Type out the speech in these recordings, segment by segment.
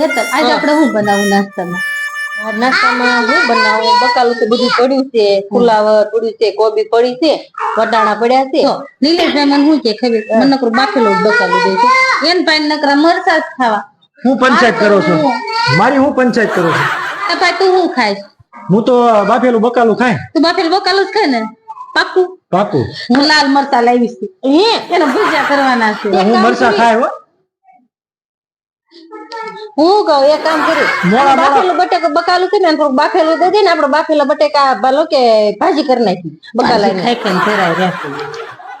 હેતલ આજે આપણે શું બનાવું નાસ્તામાં? નાસ્તામાં હું બનાવું? બકાલું તો બધું પડ્યું છે ફુલાવર પડ્યું છે કોબી પડી છે વટાણા પડ્યા છે. જો નીલેશભાઈ મને શું કે ખબર? મને નકરું બાફેલું બકાલું દે છે. એન પાસે નકરા મરસા જ ખાવા. હું પંચાયત કરો છું. મારી હું પંચાયત કરો છું? તો ભાઈ તું શું ખાઈશ? હું તો બાફેલું બકાલું ખાય તું બાફેલું બકાલું જ ખાય ને? પાકું પાકું હું લાલ મરચા લાવીશ. છું હે? એનો ભૂજા કરવાના છે. હું મરસા ખાય હો. હું કહું એક કામ કરું. મોળા બાફેલું બટેકા બકાલું છે ને બાફેલું દે ને આપડે બાફેલા બટેકા ભલો કે ભાજી કરી નાખી બકાલા ખાઈ ખાઈને ફેરાય રહેશે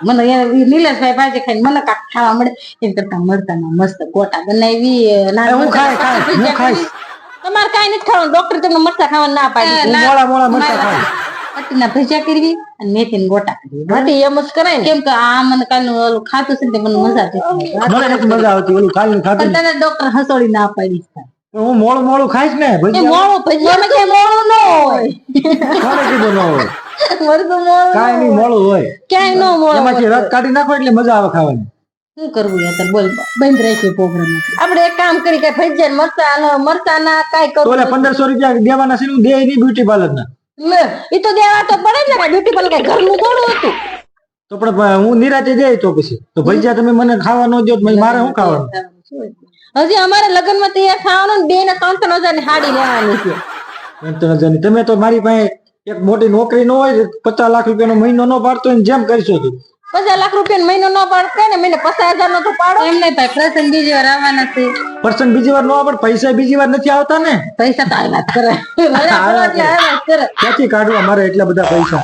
મને નીલેશભાઈ ભાજી ખાઈને મને કાંક ખાવા મળે એમ કરતા મરતા ના મસ્ત ગોટા બનાવી હું મરચાં ખાય ખાય હું ખાઈશ. તમારે કઈ નથી ખાવાનું ડોક્ટર તમને મરચા ખાવાનું ના પાડી. મોળા મોળા મરસા ખાય પટ્ટીના ભજીયા કરવી અને મેથીના ગોટા કરવી. માટે એમ જ કરાય ને. કેમ કે આ મને કાલનું ઓલું ખાતું છે ને તે મને મજા જતી મને નથી મજા આવતી ઓલું કાલનું ખાતું તને ડોક્ટર હસોડી ના પાડી હું મોળું મોળું ખાઈશ ને એ ભજીયા? મોળું ભજીયામાં કે મોળું ન હોય. કોને કીધું ન હોય. મરચું મોળું કાંઈ નહીં મોળું હોય. ક્યાંય ન મોળું એમાંથી રસ કાઢી નાખો એટલે મજા આવે ખાવાની. શું કરવું યાર બોલ બંધ રાખ્યો પ્રોગ્રામ આપણે એક કામ કરી કે ભજીયા મરચા મરચા ના કાંઈ તો કરું ઓલા પંદરસો રૂપિયા દેવાના છે હું દે નહીં બ્યુટી પાર્લર ના. લે. એ તો દેવા તો પડે ને બ્યુટી પાર્લર કઈ ઘરનું થોડું હતું? તો પણ હું નિરાતે જાય તો પછી. તો ભજીયા તમે મને ખાવા ન દો તો મારે શું ખાવાનું? હજી અમારે લગ્નમાં તૈયાર ખાવાનું બે ને ત્રણ ત્રણ હજારની સાડી લેવાની છે. ત્રણ ત્રણ હજારની તમે તો મારી પાસે એક મોટી નોકરી ન હોય પચાસ લાખ રૂપિયાનો મહિનો ન પાડતો ને જેમ કરશો તું. પચાસ લાખ રૂપિયા મહિનો ન પાડતો ને મહિને પચાસ હજાર નો તો પાડો. એમ નહીં ભાઈ પ્રસંગ બીજી વાર આવવાના છે. પર્સન બીજી વાર નો આવે પણ પૈસા બીજી વાર નથી આવતા ને. પૈસા તો આવ્યા જ કરે. ક્યાંથી કાઢવા મારે એટલા બધા પૈસા?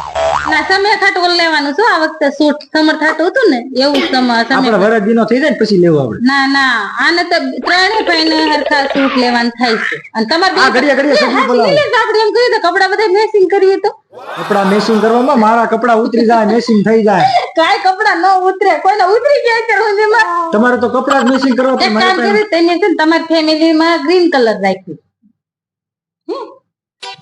ના સમય ખાટું લેવાનું શું? આ વખતે સૂટ સમર ખાટું હતું ને એવું સમય આપણે વરસ દિનો થઈ જાય ને પછી લેવું આપણે. ના ના આને તો ત્રણેય ભાઈને હરખા સૂટ લેવાનું થાય છે. અને તમારે આ ઘડિયા ઘડિયા સબ્જી બોલાવો. આપણે એમ કહ્યું તો કપડા બધા મેસિંગ કરીએ તો. કપડા મેસિંગ કરવામાં મારા કપડા ઉતરી જાય મેસિંગ થઈ જાય. કાય કપડા ન ઉતરે કોઈને ઉતરી ગયા અત્યાર સુધીમાં તમારે તો કપડા મેસિંગ કરવા પણ પણ કામ કરી તમે છે તમારી ફેમિલી માં ગ્રીન કલર રાખ્યું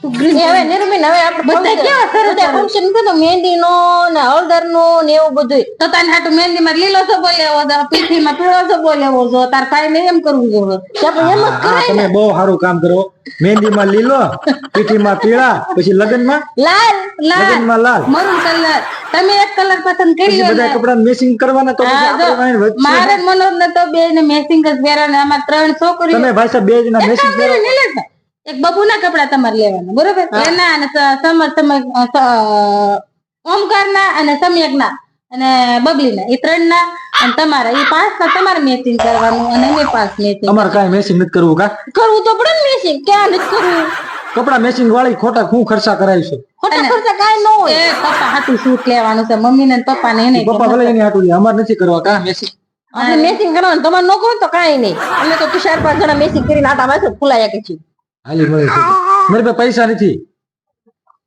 તું એ હવે નિર્મિન હવે આપણે બધા કેવા સરસ બધા ફંક્શન છે તો મહેંદી નો ને હળદર નો ને એવું બધું તો તને હાટું મહેંદી માં લીલો સબો લેવો તો પીઠી માં પીળો સબો લેવો છો તાર ભાઈ ને એમ કરવું જોઈએ આપણે એમ જ કરાય તમે બહુ સારું કામ કરો. મહેંદીમાં લીલો પીઠીમાં પીળા પછી લગ્નમાં? લાલ લાલ. લગ્નમાં લાલ. Maroon colour. તમે એક કલર પસંદ કરી લો બધા કપડા મેસિંગ કરવાના તો મારે મનોજ ને તો બે ને મેચિંગ જ પહેરવાના અમાર ત્રણ છોકરીઓ. તમે ભાઈ સાહેબ બે જણા કરો નિલેશભાઈ, એક બબુના કપડા તમારે લેવાના બરોબર? એના અને સમર ના અને સમ્યક ના અને બબલી ના એ ત્રણ ના અને તમારા એ પાંચ ના તમારે મેચિંગ કરવાનું અને અમે પાંચ મેચિંગ અમારે કાંઈ મેસિંગ નથી કરવું કા? કરવું તો પડે ને મેસિંગ ક્યાં નથી કરવું? કપડા મેચિંગ વાળી ખોટા હું ખર્ચા કરાવીશું ખોટા ખર્ચા કાંઈ ન હોય. એ પપ્પા હાટું સૂટ લેવાનું છે મમ્મી ને પપ્પા ને એને પપ્પા ભલે એને હાટું લે અમારે નથી કરવા કા? મેચિંગ અમે મેચિંગ કરવાનું તમારે ન કહો તો કાંઈ નહીં. અમે તો તુષાર પાંચ જણા મેસિંગ કરીને આટા માથે ફૂલાયા કે છીએ. હાલી મળે છે. મારી પાસે પૈસા નથી.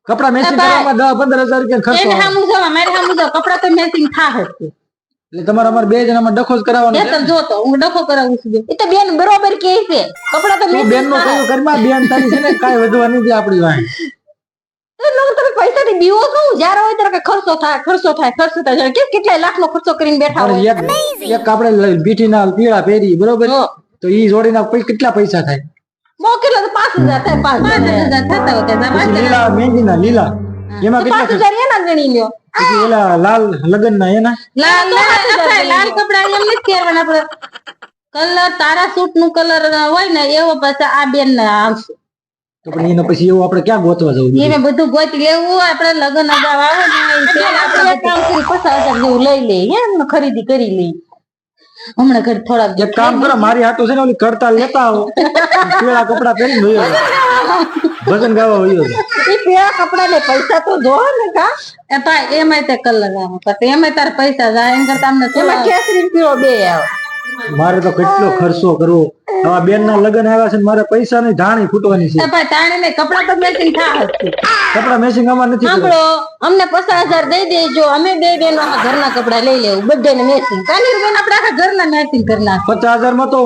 કપડા મેસિંગ કરવામાં દસ પંદર હજાર રૂપિયા ખર્ચો એને. સામું જવા મારે સામું જવા. કપડા તો મેચિંગ જ એટલે તમારે અમારે બે જણામાં ડખો જ કરાવવાનો છે તો જો તો હું ડખો કરાવું છું એ તો બેન બરોબર કે છે. કપડા તો મેં બેન નો કયો કરમાં બેન તારી છે ને કાઈ વધવા નથી આપણી વાંહે તમે પૈસા થી બીવો જયારે હોય ત્યારે ખર્ચો થાય ખર્ચો થાય ખર્ચો થાય. કે કેટલા લાખ નો ખર્ચો કરીને બેઠા હોય. એક આપડે આપણે પીઠીના પીળા પહેરી બરોબર? તો ઈ જોડીના ના કેટલા પૈસા થાય? તો પાંચ હજાર થાય પાંચ પાંચ હજાર થતા હોય ત્યાં લીલા મહેંદીના લીલા. એમાં કેટલા પાંચ હજાર એના ગણી લ્યો. લાલ લગ્નના એના? લાલ લાલ કપડા એમ નથી પહેરવાના આપણે કલર તારા સૂટનું કલર હોય ને એવો પાછા આ બેન ને આવશે તો પણ એનો પછી એવું આપણે ક્યાં ગોતવા જવું એને બધું ગોતી લેવું હોય આપણે લગ્ન અગાઉ આવે ને આપણે કામ કરી પચાસ હજાર જેવું લઈ લઈએ હે ખરીદી કરી લઈએ. હમણાં ઘર થોડાક એક કામ કરો મારી હાથું છે ને ઓલી કરતા લેતા આવો. પીળા કપડા પહેરીને વયો ભજન ગાવા વયો. એ પેલા કપડા ને પૈસા તો જો ને કા. એ ભાઈ એમાંય તે કલર આવે. પછી એમાંય તારા પૈસા જાય એમ કરતા અમને એમાં કેસરી પીળો બે આવે. મારે તો કેટલો ખર્ચો કરવો? આવા બેન ના લગ્ન આવ્યા છે મારે પૈસા ની ધાણી ફૂટવાની છે. તાણે કપડા તો મેચિંગ થાય કપડા મેસિંગ અમાર નથી સાંભળો અમને પચાસ હજાર દઈ દેજો. અમે બે બેનો ઘરના કપડા લઈ લેવું. બધે ને મેચિંગ કાની બેન આપણે આખા ઘરના મેચિંગ કરી નાખ. પચાસ હજારમાં તો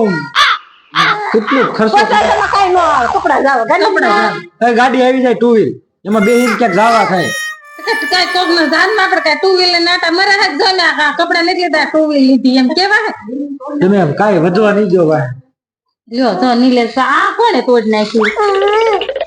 કેટલો ખર્ચો કઈ નો આવે. કપડા જાવ કપડા ગાડી આવી જાય ટુ વ્હીલ એમાં બેહીને ક્યાંક જાવા થાય. કઈ કોક નો ધ્યાનમાં આપણે કઈ ટુ વ્હીલ નાટા મરે હાથ જો ને કપડા નથી લીધા. ટુ વ્હીલ લીધી. એમ કેવા હે? તમે કાંઈ વધવા નહીં જો ભાઈ. જો તો નિલેશ આ કોને તોડ નાખ્યું?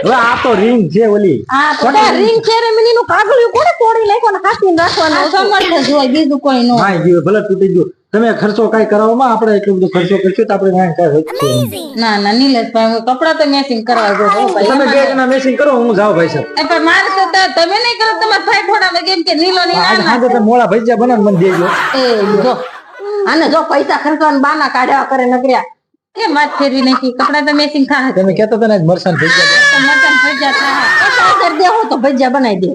હવે આ તો રીંગ છે ઓલી. આ તો તો ring ceremony નું કાગળિયું કોને તોડી નાખ્યો ને હાથીને રાખવાનું સમર્થ જ હોય બીજું કોઈ નો હા ગયું ભલે તૂટી ગયું. તમે ખર્ચો કઈ કરાવવામાં? આપણે એટલો બધો ખર્ચો કરશું તો આપણે ના કઈ વધશે ના ના નિલેશ ભાઈ કપડા તો મેચિંગ કરવા જો તમે બે જણા મેસિંગ કરો હું જાઉં ભાઈ સાહેબ. પણ મારે તો તમે નહીં કરો તમારા ભાઈ થોડા કેમ કે નીલો ની આજે નાના મોળા ભજીયા બનાવ મને દેજો. એ જો. આને જો પૈસા ખર્ચવાના બાના કાઢ્યા કરે નકર્યા એ વાત ફેરવી નાખી? કપડા તો મેચિંગ થાય. તમે કહેતા તને મરસાન ભજીયા તો મટન ભજીયા થાય. એટલા હજાર દેવો તો ભજીયા બનાવી દે.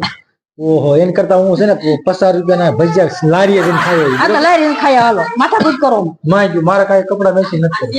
ઓહો એન કરતા હું છે ને પચાસ રૂપિયાના ભજીયા લારીએ જઈને ખાઈ આ તો લારીએ ખાઈ હાલો માથાકૂટ કરો માં મારા કાંઈ કપડા મેસી નથી.